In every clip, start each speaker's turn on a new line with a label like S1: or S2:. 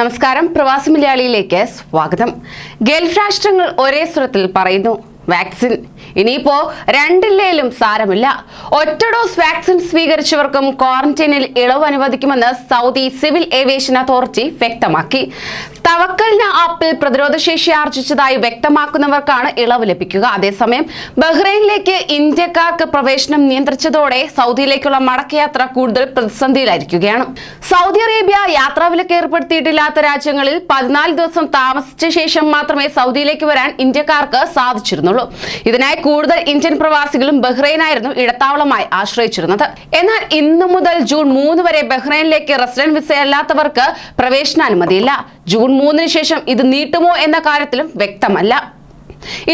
S1: നമസ്കാരം. പ്രവാസി മലയാളിയിലേക്ക് സ്വാഗതം. ഗൾഫ് രാഷ്ട്രങ്ങൾ ഒരേ സ്വരത്തിൽ പറയുന്നു വാക്സിൻ ഇനിയിപ്പോ രണ്ടില്ലേലും സാരമില്ല. ഒറ്റ ഡോസ് വാക്സിൻ സ്വീകരിച്ചവർക്കും ക്വാറന്റൈനിൽ ഇളവ് അനുവദിക്കുമെന്ന് സൗദി സിവിൽ ഏവിയേഷൻ അതോറിറ്റി വ്യക്തമാക്കി. തവക്കലിന് ആപ്പിൽ പ്രതിരോധശേഷി ആർജിച്ചതായി വ്യക്തമാക്കുന്നവർക്കാണ് ഇളവ് ലഭിക്കുക. അതേസമയം ബഹ്റൈനിലേക്ക് ഇന്ത്യക്കാർക്ക് പ്രവേശനം നിയന്ത്രിച്ചതോടെ സൗദിയിലേക്കുള്ള മടക്കയാത്ര കൂടുതൽ പ്രതിസന്ധിയിലായിരിക്കുകയാണ്. സൗദി അറേബ്യ യാത്രാവിലക്ക് ഏർപ്പെടുത്തിയിട്ടില്ലാത്ത രാജ്യങ്ങളിൽ പതിനാല് ദിവസം താമസിച്ച ശേഷം മാത്രമേ സൗദിയിലേക്ക് വരാൻ ഇന്ത്യക്കാർക്ക് സാധിച്ചിരുന്നുള്ളൂ. ഇതിനായി കൂടുതൽ ഇന്ത്യൻ പ്രവാസികളും ബഹ്റൈനായിരുന്നു ഇടത്താവളമായി ആശ്രയിച്ചിരുന്നത്. എന്നാൽ ഇന്നു മുതൽ ജൂൺ മൂന്ന് വരെ ബഹ്റൈനിലേക്ക് റെസിഡന്റ് വിസ അല്ലാത്തവർക്ക് പ്രവേശനാനുമതിയില്ല. ജൂൺ മൂന്നിന് ശേഷം ഇത് നീട്ടുമോ എന്ന കാര്യത്തിലും വ്യക്തമല്ല.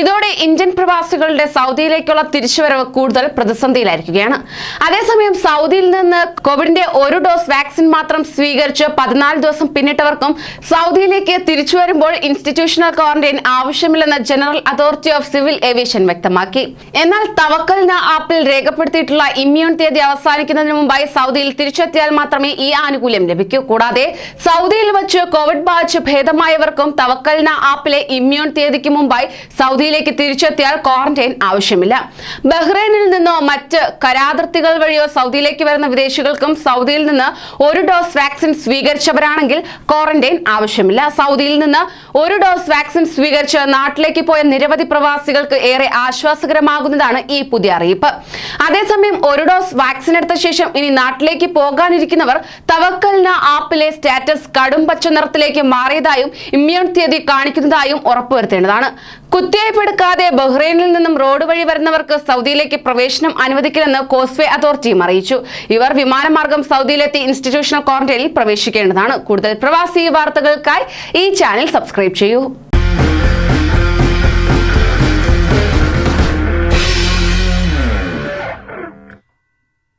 S1: ഇതോടെ ഇന്ത്യൻ പ്രവാസികളുടെ സൗദിയിലേക്കുള്ള തിരിച്ചുവരവ് കൂടുതൽ പ്രതിസന്ധിയിലായിരിക്കുകയാണ്. അതേസമയം സൗദിയിൽ നിന്ന് കോവിഡിന്റെ ഒരു ഡോസ് വാക്സിൻ മാത്രം സ്വീകരിച്ച് പതിനാല് ദിവസം പിന്നിട്ടവർക്കും സൗദിയിലേക്ക് തിരിച്ചു വരുമ്പോൾ ഇൻസ്റ്റിറ്റ്യൂഷണൽ ക്വാറന്റൈൻ ആവശ്യമില്ലെന്ന് General Authority of Civil Aviation വ്യക്തമാക്കി. എന്നാൽ തവക്കലിന് ആപ്പിൽ രേഖപ്പെടുത്തിയിട്ടുള്ള ഇമ്മ്യൂൺ തീയതി അവസാനിക്കുന്നതിന് മുമ്പായി സൗദിയിൽ തിരിച്ചെത്തിയാൽ മാത്രമേ ഈ ആനുകൂല്യം ലഭിക്കൂ. കൂടാതെ സൗദിയിൽ വച്ച് കോവിഡ് ബാധിച്ച് ഭേദമായവർക്കും തവക്കലിന ആപ്പിലെ ഇമ്മ്യൂൺ തീയതിക്ക് മുമ്പായി സൗദിയിലേക്ക് തിരിച്ചെത്തിയാൽ ക്വാറന്റൈൻ ആവശ്യമില്ല. ബഹ്റൈനിൽ നിന്നോ മറ്റ് കരാതിർത്തികൾ വഴിയോ സൗദിയിലേക്ക് വരുന്ന വിദേശികൾക്കും സൗദിയിൽ നിന്ന് ഒരു ഡോസ് വാക്സിൻ സ്വീകരിച്ചവരാണെങ്കിൽ ക്വാറന്റൈൻ ആവശ്യമില്ല. സൗദിയിൽ നിന്ന് ഒരു ഡോസ് വാക്സിൻ സ്വീകരിച്ച് നാട്ടിലേക്ക് പോയ നിരവധി പ്രവാസികൾക്ക് ഏറെ ആശ്വാസകരമാകുന്നതാണ് ഈ പുതിയ അറിയിപ്പ്. അതേസമയം ഒരു ഡോസ് വാക്സിൻ എടുത്ത ശേഷം ഇനി നാട്ടിലേക്ക് പോകാനിരിക്കുന്നവർ തവക്കലിന ആപ്പിലെ സ്റ്റാറ്റസ് കടും പച്ച നിറത്തിലേക്ക് മാറിയതായും ഇമ്മ്യൂൺ തീയതി കാണിക്കുന്നതായും ഉറപ്പുവരുത്തേണ്ടതാണ്. കുത്തിവയ്പ് എടുക്കാതെ ബഹ്റൈനിൽ നിന്നും റോഡ് വഴി വരുന്നവർക്ക് സൗദിയിലേക്ക് പ്രവേശനം അനുവദിക്കില്ലെന്ന് കോസ്വേ അതോറിറ്റിയും അറിയിച്ചു. ഇവർ വിമാനമാർഗം സൗദിയിലെത്തി ഇൻസ്റ്റിറ്റ്യൂഷണൽ ക്വാറന്റൈനിൽ പ്രവേശിക്കേണ്ടതാണ്. കൂടുതൽ പ്രവാസി വാർത്തകൾക്കായി ഈ ചാനൽ സബ്സ്ക്രൈബ് ചെയ്യൂ.